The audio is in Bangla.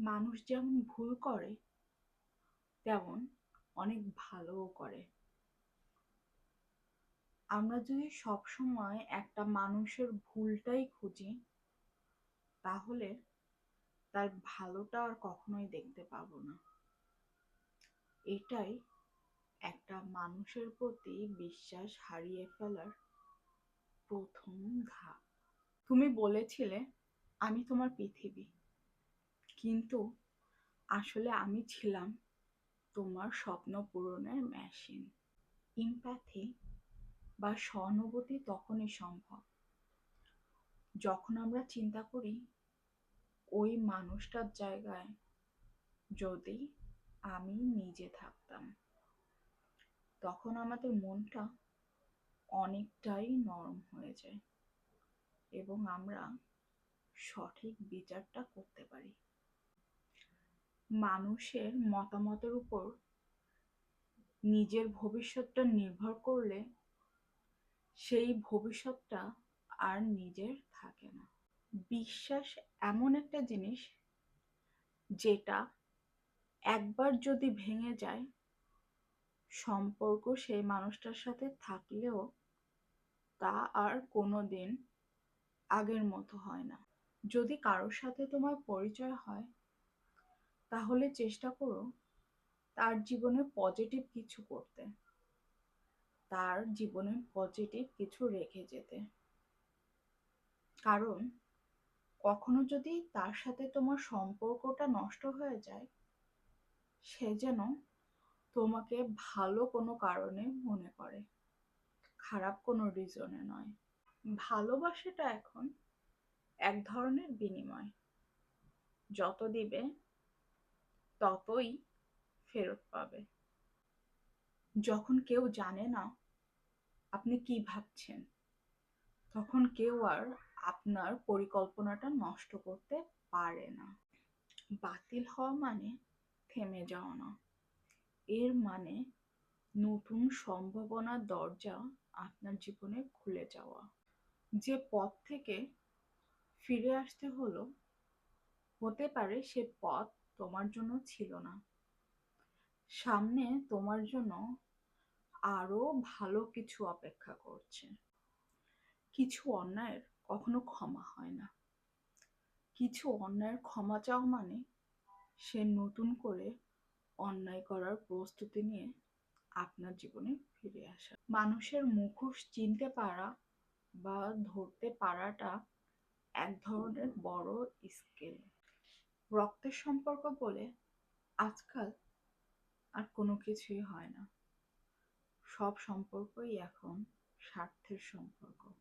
মানুষ যেমন ভুল করে, তেমন অনেক ভালোও করে। আমরা যদি সবসময় একটা মানুষের ভুলটাই খুঁজি, তাহলে তার ভালোটা আর কখনোই দেখতে পাবো না। এটাই একটা মানুষের প্রতি বিশ্বাস হারিয়ে ফেলার প্রথম ধাপ। তুমি বলেছিলে, আমি তোমার পৃথিবী। কিন্তু আসলে আমি ছিলাম তোমার স্বপ্ন পূরণের মেশিন ইম্প্যাথি বা সহানুভূতি তখনই সম্ভব। যখন আমরা চিন্তা করি, ওই মানুষটার জায়গায় যদি আমি নিজে থাকতাম, তখন আমাদের মনটা অনেকটাই নরম হয়ে যায় এবং আমরা সঠিক বিচারটা করতে মানুষের মতামতের উপর নিজের ভবিষ্যৎটা নির্ভর করলে সেই ভবিষ্যৎটা আর নিজের থাকে না। বিশ্বাস এমন একটা জিনিস যেটা একবার যদি ভেঙে যায়, সম্পর্ক সেই মানুষটার সাথে থাকলেও তা আর কোনো দিন আগের মতো হয় না। যদি কারোর সাথে তোমার পরিচয় হয় তাহলে চেষ্টা করো তার জীবনে পজিটিভ কিছু করতে। তার জীবনে পজিটিভ কিছু রেখে যেতে। কারণ কখনো যদি তার সাথে তোমার সম্পর্কটা নষ্ট হয়ে যায়, সে যেন তোমাকে ভালো কোনো কারণে মনে করে, খারাপ কোনো রিজনে নয়। ভালোবাসাটা এখন এক ধরনের বিনিময়। যত দিবে ততই ফেরত পাবে। যখন কেউ জানে না আপনি কি ভাবছেন, তখন কেউ আর আপনার পরিকল্পনাটা নষ্ট করতে পারে না। বাতিল হওয়া মানে থেমে যাওয়া না। এর মানে নতুন সম্ভাবনার দরজা আপনার জীবনে খুলে যাওয়া। যে পথ থেকে ফিরে আসতে হলো, হতে পারে সে পথ তোমার জন্য ছিল না। সামনে তোমার জন্য আরও ভালো কিছু অপেক্ষা করছে। কিছু অন্যায়ের কখনো ক্ষমা হয় না। কিছু অন্যায়ের ক্ষমা চাও মানে সে নতুন করে অন্যায় করার প্রস্তুতি নিয়ে আপনার জীবনে ফিরে আসা। মানুষের মুখোশ চিনতে পারা বা ধরতে পারাটা এক ধরনের বড় স্কিল। রক্তের সম্পর্ক বলে আজকাল আর কোনো কিছুই হয় না। সব সম্পর্কই এখন স্বার্থের সম্পর্ক।